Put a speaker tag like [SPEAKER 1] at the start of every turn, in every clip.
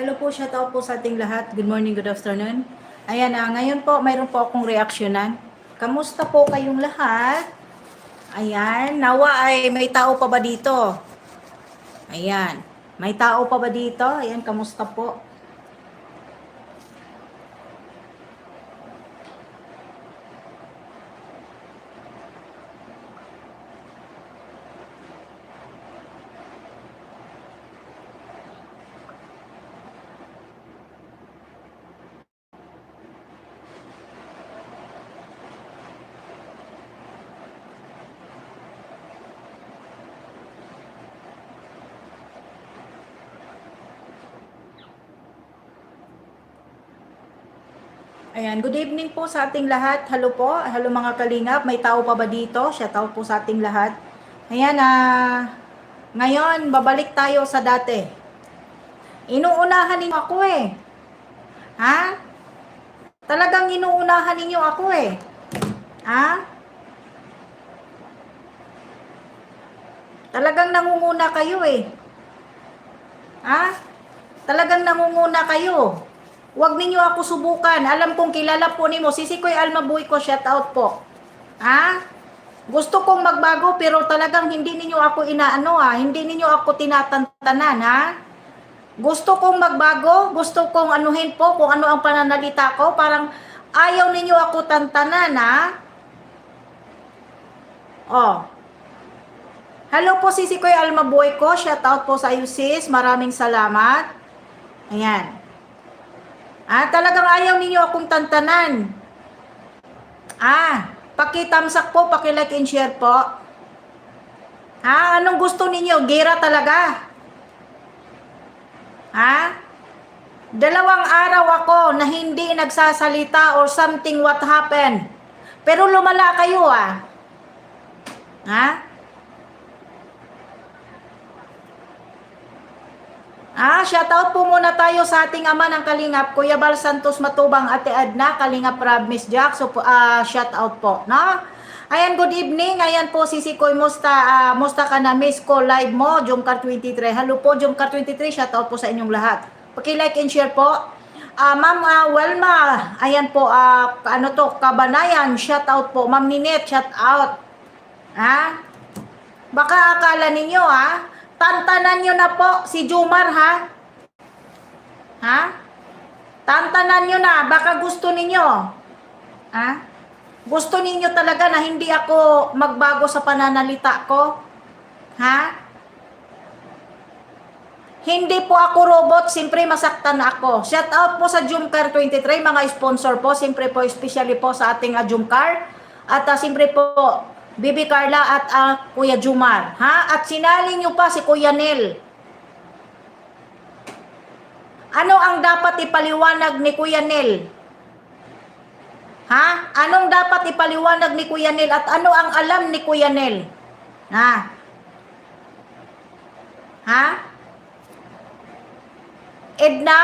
[SPEAKER 1] Hello po, shout out po sa ating lahat. Good morning, good afternoon. Ayan na, ngayon po, mayroon po akong reaksyonan. Kamusta po kayong lahat? Ayan, nawa ay may tao pa ba dito? Ayan, may tao pa ba dito? Ayan, kamusta po? Ayan, good evening po sa ating lahat. Hello po, hello mga kalingap. May tao pa ba dito? Shout out po sa ating lahat. Ayan, ah, ngayon, babalik tayo sa dati. Inuunahan ninyo ako eh. Ha? Talagang inuunahan ninyo ako eh. Ha? Talagang nangunguna kayo eh. Ha? Talagang nangunguna kayo. Huwag ninyo ako subukan. Alam kong kilala po ni mo. Sisi ko'y Almabuy ko. Shout out po. Ha? Gusto kong magbago pero talagang hindi ninyo ako inaano ha. Hindi ninyo ako tinatantanan ha. Gusto kong magbago. Gusto kong anuhin po kung ano ang pananalita ko. Parang ayaw ninyo ako tantanan ha. Oh. Hello po Sisi ko'y Almabuy ko. Shout out po sa iyo sis. Maraming salamat. Ayan. Ah, talagang ayaw ninyo akong tantanan. Ah, pakitamsak po, pakilike and share po. Ah, anong gusto ninyo? Gira talaga. Ha? Dalawang araw ako na hindi nagsasalita or something what happened. Pero lumala kayo ah. Ha? Ah, shoutout po muna tayo sa ating ama ng Kalingap, Kuya Bal Santos Matubang, Ate Adna, Kalingap Rab, Miss Jack. So, uh, shoutout po, no? Ayan, good evening. Ayan po, Sisi Koy, musta, uh, musta ka na, Miss ko, live mo, Jomcar 23. Hello po, Jomcar 23, shoutout po sa inyong lahat. Paki-like and share po. Ah, Ma'am uh, Welma, ayan po, uh, ano to, Kabanayan, shoutout po. Ma'am Ninette, shoutout. Ha? Baka akala ninyo, ha? Tantanan nyo na po si Jumar, ha? Ha? Tantanan nyo na. Baka gusto ninyo. Ha? Gusto ninyo talaga na hindi ako magbago sa pananalita ko? Ha? Hindi po ako robot, siyempre masaktan na ako. Shout out po sa Jumcar 23, mga sponsor po, siyempre po, especially po sa ating uh, Jumcar. At uh, siyempre po, Bibi Carla at uh, Kuya Jumar. Ha? At sinali nyo pa si Kuya Nel. Ano ang dapat ipaliwanag ni Kuya Nel? Ha? Anong dapat ipaliwanag ni Kuya Nel at ano ang alam ni Kuya Nel? Ha? Ha? Edna?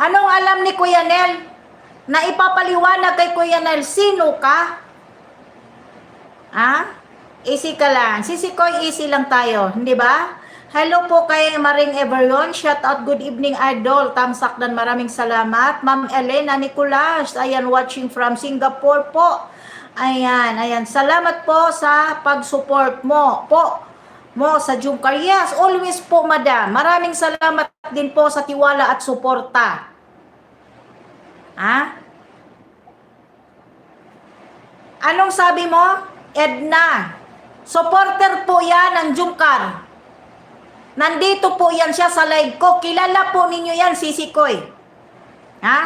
[SPEAKER 1] Anong alam ni Kuya Nel? Na ipapaliwanag kay Kuya Nel, sino ka? Ha? Easy ka lang. Sisi ko, easy lang tayo. Hindi ba? Hello po kay Maring Everyon. Shout out, good evening, idol. Tamsak dan maraming salamat. Ma'am Elena Nicolas. Ayan, watching from Singapore po. Ayan, ayan. Salamat po sa pag-support mo. Po, mo sa Jumcar. Yes, always po, madam. Maraming salamat din po sa tiwala at suporta. Ha? Anong sabi mo? Edna. Supporter po yan ng Jungkar. Nandito po yan siya sa live ko. Kilala po ninyo yan, Sisi Koy. Ha?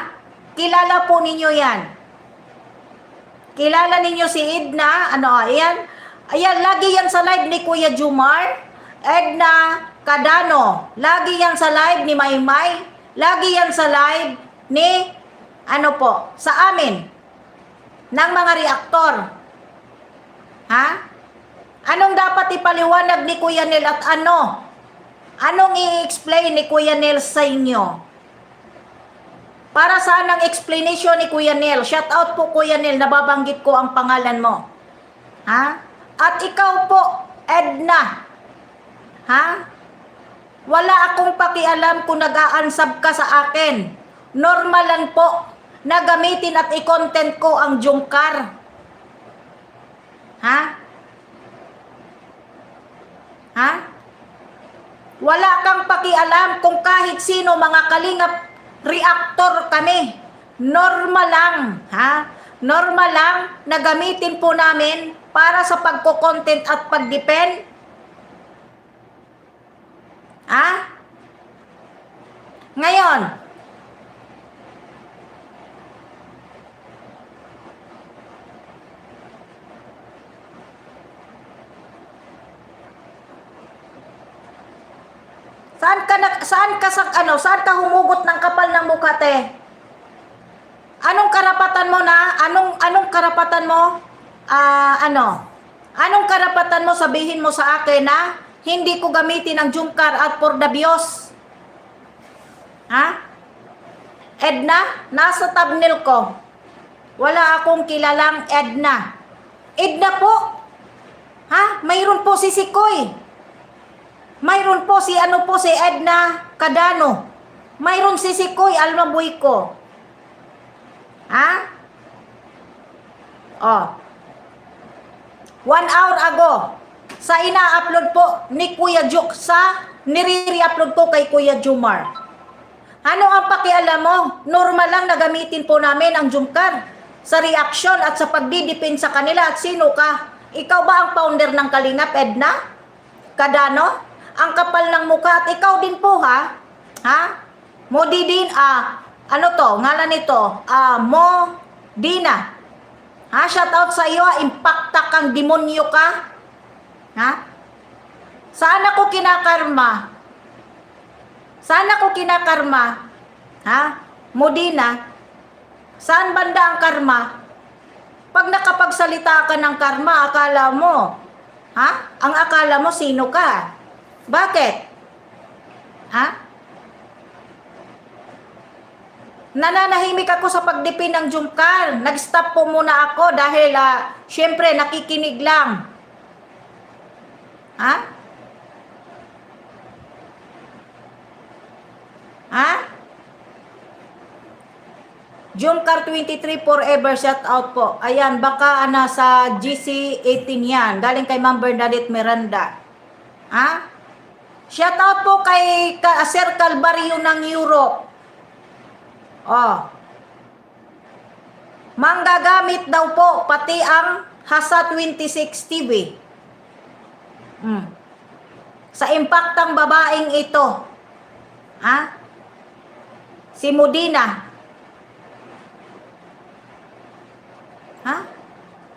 [SPEAKER 1] Kilala po ninyo yan. Kilala ninyo si Edna. Ano, ayan. Ayan, lagi yan sa live ni Kuya Jumar. Edna Cadano. Lagi yan sa live ni Maymay. Lagi yan sa live ni ano po, sa amin, ng mga reaktor. Ha? Anong dapat ipaliwanag ni Kuya Nel at ano? Anong i-explain ni Kuya Nel sa inyo? Para saan ang explanation ni Kuya Nel? Shout out po Kuya Nel, nababanggit ko ang pangalan mo. Ha? At ikaw po, Edna. Ha? Wala akong pakialam kung nag-aansab ka sa akin. Normal lang po na gamitin at i-content ko ang jungkar. Ha? Ha? Wala kang pakialam kung kahit sino mga kalingap reactor kami. Normal lang, ha? Normal lang na gamitin po namin para sa pagko-content at pag-depend. Ha? Ngayon, Saan ka na, saan ka sa ano, saan ka humugot ng kapal ng mukha te? Anong karapatan mo na? Anong anong karapatan mo? Ah, ano? Anong karapatan mo sabihin mo sa akin na hindi ko gamitin ang jungkar at for the bios? Ha? Edna, nasa thumbnail ko. Wala akong kilalang Edna. Edna po. Ha? Mayroon po si Sikoy. Mayroon po si ano po si Edna Cadano. Mayroon si Sikoy Almabuy ko. Ha? Oh. One hour ago, sa ina-upload po ni Kuya Juk sa nire-upload ko kay Kuya Jumar. Ano ang pakialam mo? Normal lang na gamitin po namin ang Jumkar sa reaction at sa pagdidipin sa kanila at sino ka? Ikaw ba ang founder ng Kalingap, Edna? Kadano? Ang kapal ng mukha at ikaw din po ha? Ha? Mo din ah ano to? Ngalan nito? Ah Mo Dina. Ha? Shout out sa iyo, ah. impacta kang demonyo ka. Ha? Saan ako kinakarma? Saan ako kinakarma? Ha? Modina, saan banda ang karma? Pag nakapagsalita ka ng karma, akala mo, ha? Ang akala mo, sino ka? Bakit? Ha? Nananahimik ako sa pagdipin ng jumkar. Nag-stop po muna ako dahil, uh, syempre, nakikinig lang. Ha? Ha? Jumcar 23 forever shout out po. Ayan, baka ana sa GC 18 yan. Galing kay Ma'am Bernadette Miranda. Ha? Shout out po kay ka, Sir Calvario ng Europe. Oh. Manggagamit daw po pati ang Hasa 26 TV. Hmm. Sa impaktang babaeng ito. Ha? Si Modina. Ha?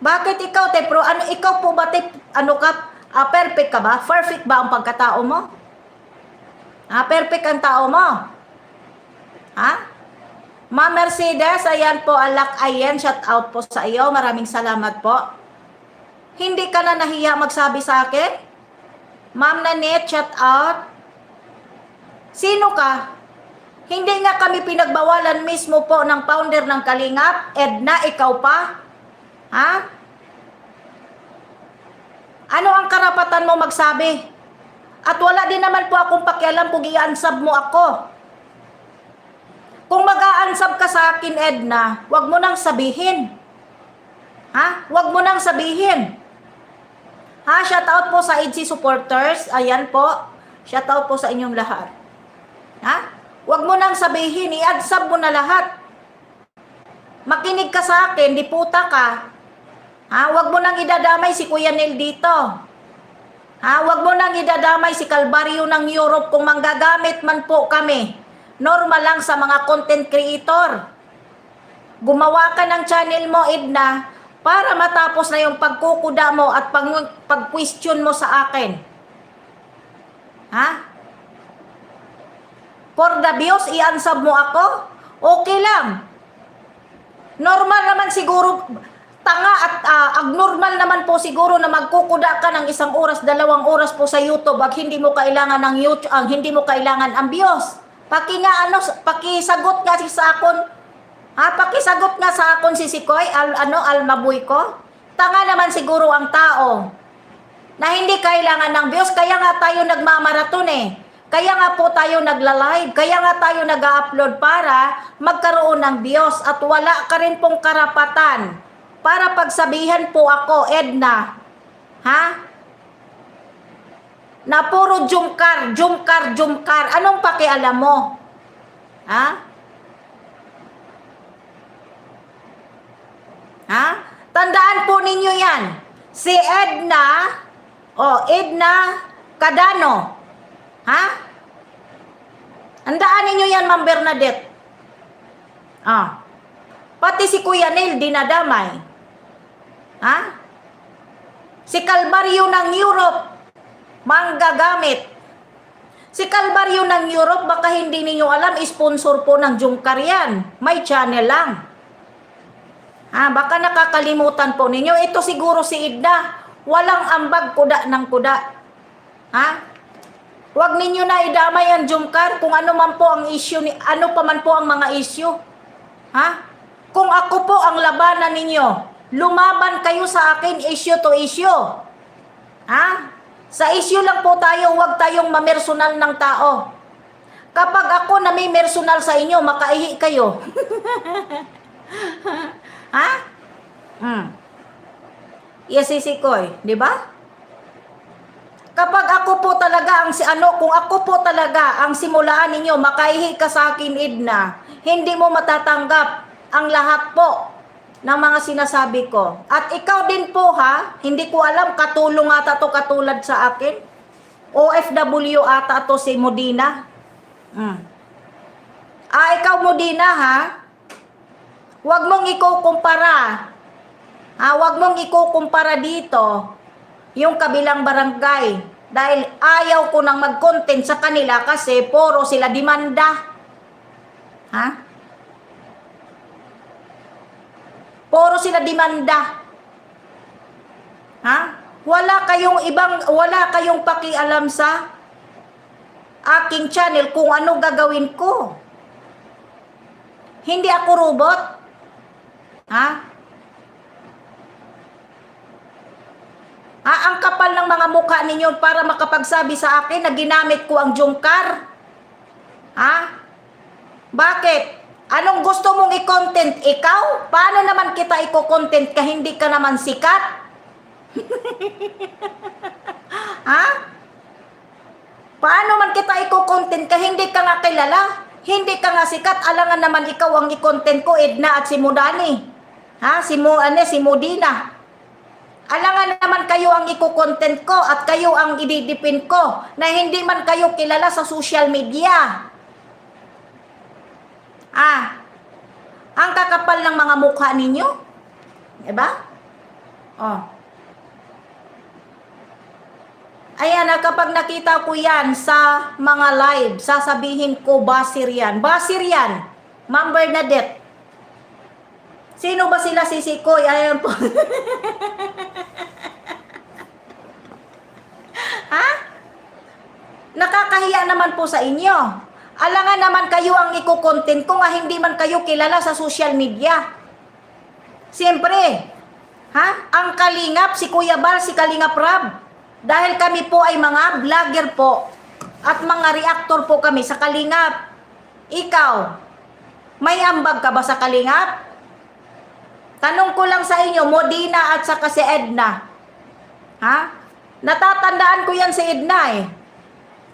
[SPEAKER 1] Bakit ikaw, te, pro, ano, ikaw po ba, te, ano ka, ah, perfect ka ba? Perfect ba ang pagkatao mo? Ah, perfect ang tao mo? Ha? Ma Mercedes, ayan po, alak ayen, shout out po sa iyo. Maraming salamat po. Hindi ka na nahiya magsabi sa akin? Ma'am Nanette, shout out. Sino ka? Hindi nga kami pinagbawalan mismo po ng founder ng Kalingap. Edna, ikaw pa? Ha? Ano ang karapatan mo magsabi? At wala din naman po akong pakialam kung i-ansab mo ako. Kung mag-aansab ka sa akin, Edna, wag mo nang sabihin. Ha? Wag mo nang sabihin. Ha? Shout out po sa EDC supporters. Ayan po. Shout out po sa inyong lahat. Ha? Wag mo nang sabihin. I-ansab mo na lahat. Makinig ka sa akin, di puta ka. Ha? Wag mo nang idadamay si Kuya Neil dito. Ha? Wag mo nang idadamay si Calvario ng Europe kung manggagamit man po kami normal lang sa mga content creator. Gumawa ka ng channel mo, Edna, para matapos na yung pagkukuda mo at pag, pag-question mo sa akin. Ha? For the views, i-ansab mo ako? Okay lang. Normal naman siguro, tanga at uh, abnormal naman po siguro na magkukuda ka ng isang oras, dalawang oras po sa YouTube at hindi mo kailangan ng YouTube, ang hindi mo kailangan ang views. Paki nga ano, pakisagot nga si sa akon. Ha, pakisagot nga sa akon si Sikoy, al, ano, almabuy ko. Tanga naman siguro ang tao na hindi kailangan ng views, kaya nga tayo nagmamaraton eh. Kaya nga po tayo nagla-live, kaya nga tayo nag-upload para magkaroon ng Diyos at wala ka rin pong karapatan para pagsabihan po ako, Edna, ha? Na puro jumkar, jumkar, jumkar. Anong pakialam mo? Ha? Ha? Tandaan po ninyo yan. Si Edna, o Edna Cadano, ha? Tandaan ninyo yan, Ma'am Bernadette. Ah. Pati si Kuya Neil dinadamay. Ha? Si Kalbaryo ng Europe, manggagamit. Si Kalbaryo ng Europe, baka hindi ninyo alam, sponsor po ng Jungkar yan. May channel lang. Ah, baka nakakalimutan po ninyo. Ito siguro si Idna. Walang ambag kuda ng kuda. Ha? Huwag ninyo na idamay ang Jumkar kung ano man po ang issue, ni, ano pa man po ang mga issue. Ha? Kung ako po ang labanan ninyo, lumaban kayo sa akin issue to issue. Ha? Sa issue lang po tayo, huwag tayong mamersonal ng tao. Kapag ako na may personal sa inyo, makaihi kayo. ha? Hmm. Yes, Koy, di ba? Kapag ako po talaga ang si ano, kung ako po talaga ang simulaan ninyo, makaihi ka sa akin, Idna, hindi mo matatanggap ang lahat po ng mga sinasabi ko. At ikaw din po ha, hindi ko alam, katulong ata to katulad sa akin. OFW ata to si Modina. Mm. Ah, ikaw Modina ha, huwag mong ikukumpara. Ha, huwag mong ikukumpara dito yung kabilang barangay dahil ayaw ko nang mag-content sa kanila kasi puro sila demanda. Ha? Puro sila demanda. Ha? Wala kayong ibang wala kayong pakialam sa aking channel kung ano gagawin ko. Hindi ako robot. Ha? Ah, ang kapal ng mga mukha ninyo para makapagsabi sa akin na ginamit ko ang jungkar. Ha? Bakit? Anong gusto mong i-content ikaw? Paano naman kita i-content ka hindi ka naman sikat? ha? Paano man kita i-content ka hindi ka nga kilala? Hindi ka nga sikat, alangan naman ikaw ang i-content ko, Edna at si Mudani. Ha? Si Mo, ano, si Modina. Alangan naman kayo ang iko-content ko at kayo ang ididipin ko na hindi man kayo kilala sa social media. Ah, ang kakapal ng mga mukha ninyo. Diba? Oh. Ayan, ah, kapag nakita ko yan sa mga live, sasabihin ko, basir yan. Basir yan. Ma'am Bernadette. Sino ba sila sisikoy? Ayan po. ha? Nakakahiya naman po sa inyo. Alangan naman kayo ang iko-content ko nga hindi man kayo kilala sa social media. Siyempre, ha? Ang Kalingap, si Kuya Bal, si Kalingap Rab. Dahil kami po ay mga vlogger po at mga reactor po kami sa Kalingap. Ikaw, may ambag ka ba sa Kalingap? Tanong ko lang sa inyo, Modina at saka si Edna. Ha? Natatandaan ko yan si Edna eh.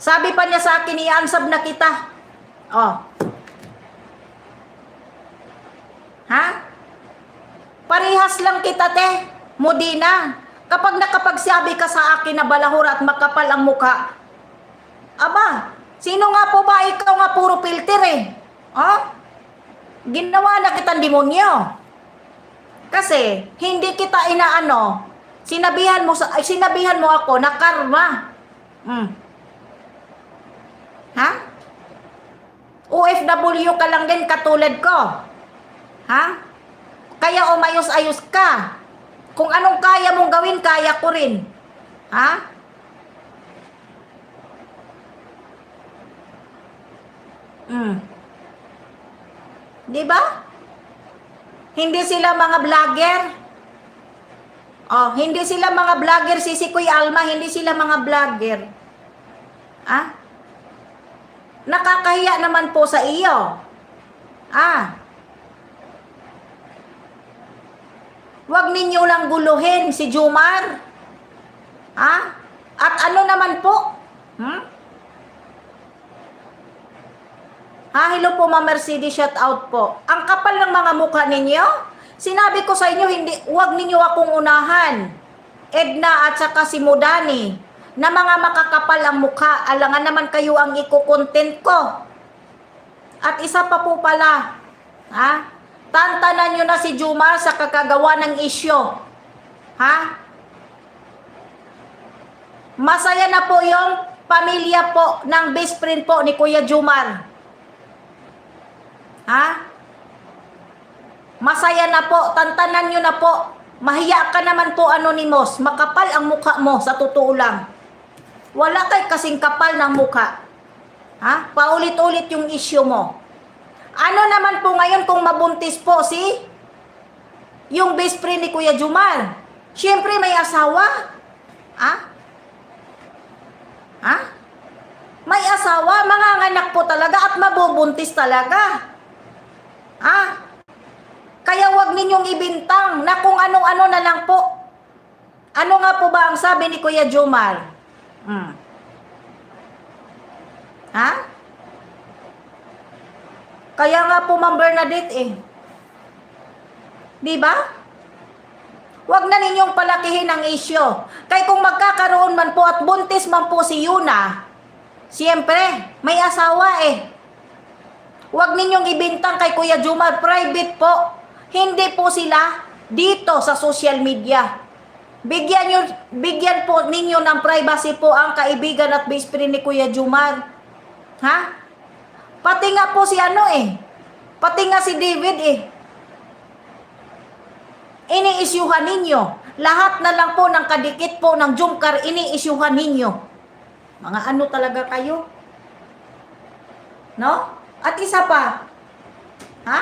[SPEAKER 1] Sabi pa niya sa akin, i-ansab na kita. Oh. Ha? Parihas lang kita, te. Modina. Kapag nakapagsabi ka sa akin na balahura at makapal ang mukha, aba, sino nga po ba ikaw nga puro filter eh? Oh? Ginawa na kitang demonyo. Kasi hindi kita inaano. Sinabihan mo sa sinabihan mo ako na karma. Mm. Ha? OFW ka lang din katulad ko. Ha? Kaya umayos-ayos ka. Kung anong kaya mong gawin, kaya ko rin. Ha? Mm. 'Di ba? Hindi sila mga vlogger. Oh, hindi sila mga vlogger si si Kuya Alma, hindi sila mga vlogger. Ah? Nakakahiya naman po sa iyo. Ah. Huwag ninyo lang guluhin si Jumar. Ah? At ano naman po? Hmm? Ha, hello po Ma'am Mercedes, shout out po. Ang kapal ng mga mukha ninyo. Sinabi ko sa inyo, hindi, huwag ninyo akong unahan. Edna at saka si Mudani na mga makakapal ang mukha. Alangan naman kayo ang iko-content ko. At isa pa po pala, ha? Tantanan nyo na si Jumar sa kakagawa ng isyo. Ha? Masaya na po yung pamilya po ng best friend po ni Kuya Jumar. Ha? Masaya na po, tantanan nyo na po. Mahiya ka naman po, Anonymous. Makapal ang mukha mo, sa totoo lang. Wala kay kasing kapal ng mukha. Ha? Paulit-ulit yung issue mo. Ano naman po ngayon kung mabuntis po si yung best friend ni Kuya Jumar? Siyempre may asawa. Ha? Ha? May asawa, manganganak po talaga at mabubuntis talaga. Ha? Kaya wag ninyong ibintang na kung anong-ano na lang po. Ano nga po ba ang sabi ni Kuya Jumar? Hmm. Ha? Kaya nga po Ma'am Bernadette eh. Di ba? Huwag na ninyong palakihin ang isyo. Kaya kung magkakaroon man po at buntis man po si Yuna, siyempre, may asawa eh. Huwag ninyong ibintang kay Kuya Jumar, private po. Hindi po sila dito sa social media. Bigyan, nyo, bigyan po ninyo ng privacy po ang kaibigan at best friend ni Kuya Jumar. Ha? Pati nga po si ano eh. Pati nga si David eh. Iniisyuhan ninyo. Lahat na lang po ng kadikit po ng Jumkar, iniisyuhan ninyo. Mga ano talaga kayo? No? At isa pa. Ha?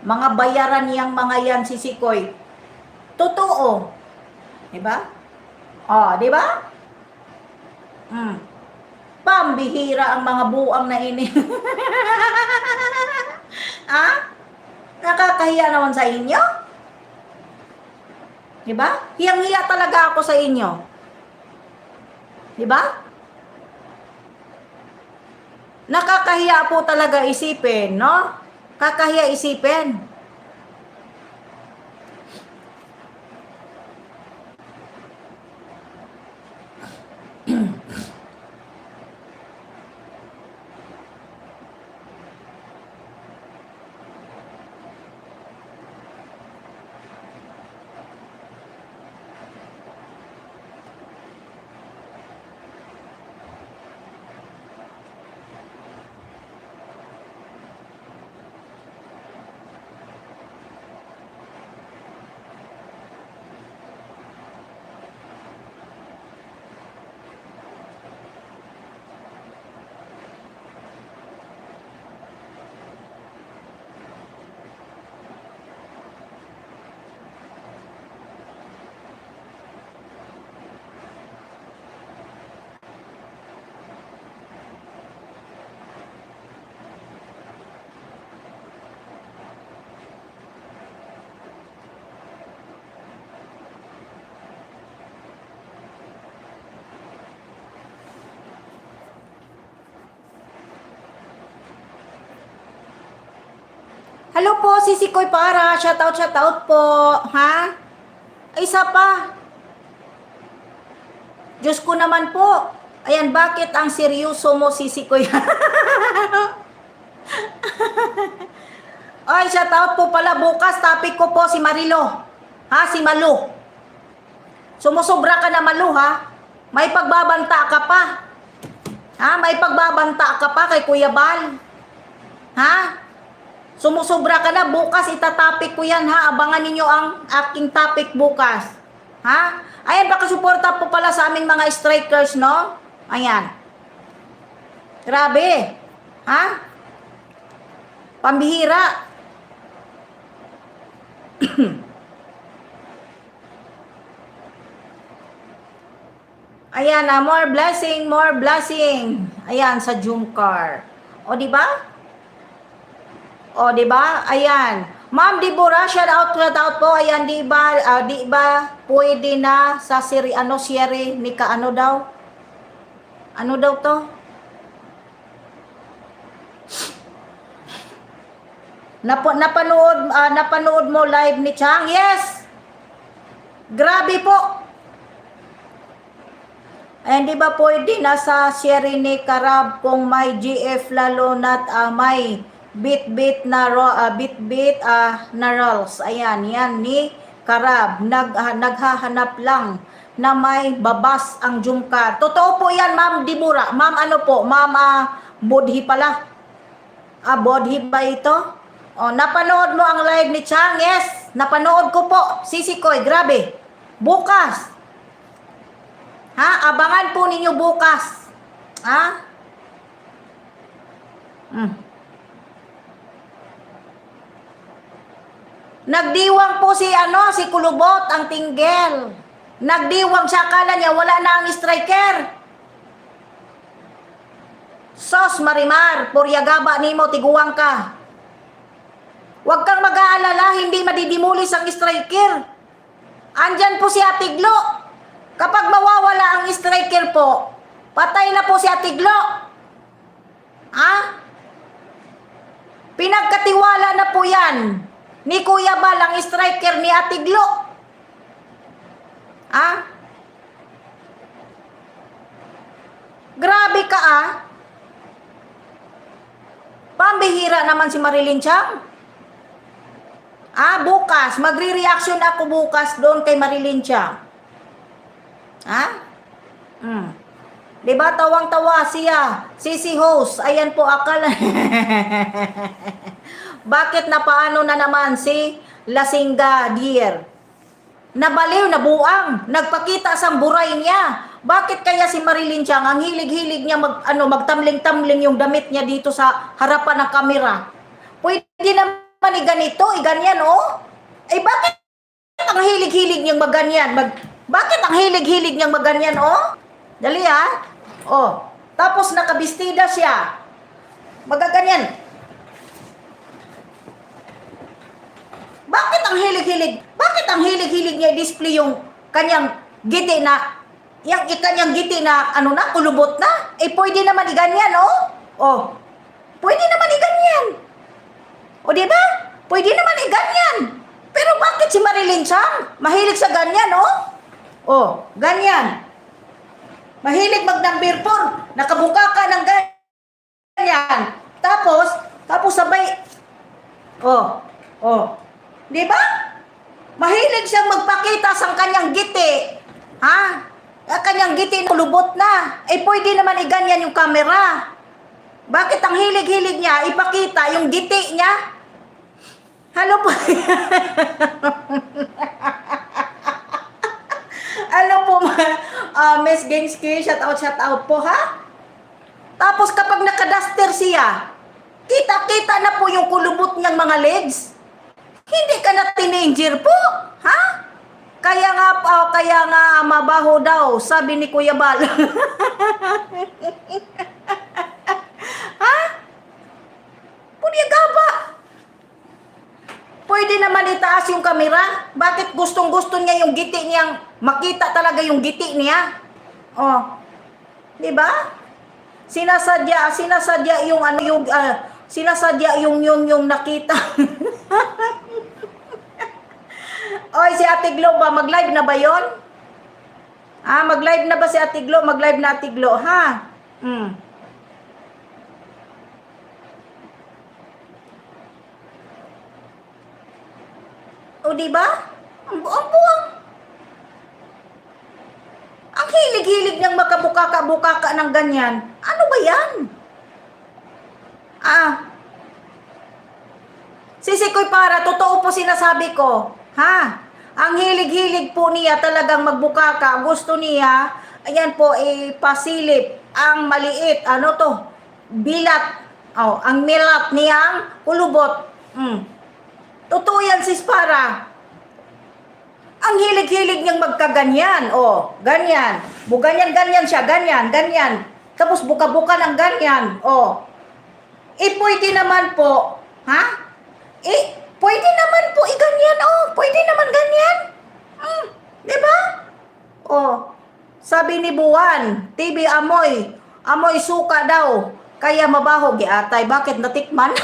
[SPEAKER 1] Mga bayaran niyang mga yan si Sikoy. Totoo. Diba? Oh, di ba? Hmm. Pambihira ang mga buang na ini. ha? Nakakahiya naman sa inyo? Di ba? Hiyang-hiya talaga ako sa inyo. Di ba? Nakakahiya po talaga isipin, no? Kakahiya isipin. Hello po, si Sikoy para. Shoutout, shoutout po. Ha? Isa pa. Diyos ko naman po. Ayan, bakit ang seryoso mo, si Sikoy? Ay, shoutout po pala. Bukas, topic ko po si Marilo. Ha, si Malu. Sumusobra ka na Malu, ha? May pagbabanta ka pa. Ha? May pagbabanta ka pa kay Kuya Bal. Ha? Sumusobra ka na, bukas itatapik ko yan ha. Abangan ninyo ang aking topic bukas. Ha? Ayan, baka suporta po pala sa aming mga strikers, no? Ayan. Grabe. Ha? Pambihira. Ayan na, more blessing, more blessing. Ayan, sa Jumcar. O, di ba? O, di ba? Ayan. Ma'am Deborah, shout out, shout out po. Ayan, di ba, ah, di ba pwede na sa siri, ano, siri, ni ka, ano daw? Ano daw to? Nap napanood, ah, napanood mo live ni Chang? Yes! Grabe po! Ayan, di ba pwede nasa siri ni Karab kung may GF lalo na't ah, may bit-bit na ro, ah, bit-bit ah, na rolls. Ayan, yan ni Karab. Nag, ah, naghahanap lang na may babas ang Jumka. Totoo po yan, Ma'am Dibura. Ma'am ano po? Ma'am ah, Bodhi pala. Ah, Bodhi ba ito? Oh, napanood mo ang live ni Chang? Yes, napanood ko po. Sisi Koy, grabe. Bukas, Ha? Abangan po ninyo bukas. Ha? Mm. Nagdiwang po si ano, si Kulubot, ang tinggel. Nagdiwang siya, akala niya wala na ang striker. Sos Marimar, puryagaba nimo tiguwang ka. Huwag kang mag-aalala, hindi madidimulis ang striker. Andyan po si Atiglo. Kapag mawawala ang striker po, patay na po si Atiglo. Ha? Pinagkatiwala na po yan ni Kuya Bal ang striker ni Atiglo. Ha? Grabe ka ah. Pambihira naman si Marilyn Chang. Ah, bukas. Magre-reaction ako bukas doon kay Marilyn Chang. Ha? Mm. 'Di ba tawang-tawa siya, si si host. Ayan po akala. Bakit na paano na naman si Lasingga Deer? Nabaliw, nabuang, nagpakita sa buray niya. Bakit kaya si Marilyn Chang ang hilig-hilig niya mag ano magtamling-tamling yung damit niya dito sa harapan ng kamera? Pwede naman i ganito, i ganyan oh. Eh bakit ang hilig-hilig niyang maganyan? Mag bakit ang hilig-hilig niyang maganyan, oh? Dali, ha? Oh. Tapos nakabistida siya. Magaganyan. Bakit ang hilig-hilig? Bakit ang hilig-hilig niya i-display yung kanyang giti na, yung kanyang giti na, ano na, kulubot na? Eh, pwede naman i-ganyan, oh? Oh. Pwede naman i-ganyan. O, di ba? Pwede naman i-ganyan. Pero bakit si Marilyn Chang? Mahilig sa ganyan, oh? Oh, ganyan. Mahilig mag number 4. Nakabuka ka ng ganyan. Tapos, tapos sabay, oh, oh. Di ba? Mahilig siyang magpakita sa kanyang giti. Ha? Ang kanyang giti kulubot na. Eh, pwede naman iganyan yung camera. Bakit ang hilig-hilig niya ipakita yung giti niya? Hello po. Ano po, uh, Miss Genski, shout out, shout out po, ha? Tapos kapag nakaduster siya, kita-kita na po yung kulubot niyang mga legs. Hindi ka na teenager po, ha? Kaya nga, uh, kaya nga mabaho daw, sabi ni Kuya Bal. ha? Punyagaba. Pwede naman itaas yung kamera. Bakit gustong gusto niya yung giti niyang makita talaga yung giti niya? Oh. 'Di ba? Sinasadya, sinasadya yung ano yung ah, sinasadya yung yung yung nakita. Oy, si Ate Glo ba mag-live na ba 'yon? Ah, mag-live na ba si Ate Glo? Mag-live na Ate Glo, ha? Hmm. O, di ba? Ang buang-buang. Ang hilig-hilig niyang makabukaka-bukaka ng ganyan. Ano ba yan? Ah. Sisikoy para, totoo po sinasabi ko. Ha? Ang hilig-hilig po niya talagang magbukaka. Gusto niya, ayan po, ipasilip ang maliit. Ano to? Bilat. Oh, ang milat niyang kulubot. Mm. Totoo yan, sis para. Ang hilig-hilig niyang magkaganyan. Oh, ganyan. Bu ganyan, ganyan siya. Ganyan, ganyan. Tapos buka-buka ng ganyan. Oh. Eh, pwede naman po. Ha? Eh, pwede naman po i-ganyan. Oh, pwede naman ganyan. Hmm, di ba? Oh. Sabi ni Buwan, TV amoy. Amoy suka daw. Kaya mabaho giatay. Bakit natikman?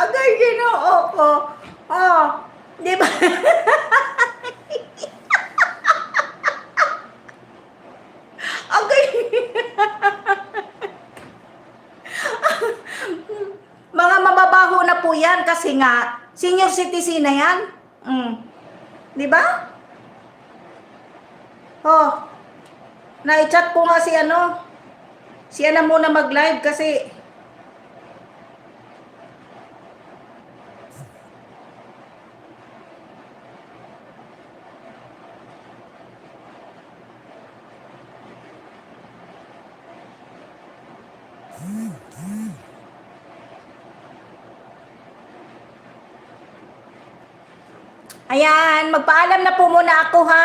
[SPEAKER 1] Agay ginoo ko. Oh, di ba? Agay. Mga mababaho na po yan kasi nga, senior citizen na yan. Mm. Di ba? Oh, na-chat ko nga si ano, siya na muna mag-live kasi Ayan, magpaalam na po muna ako ha.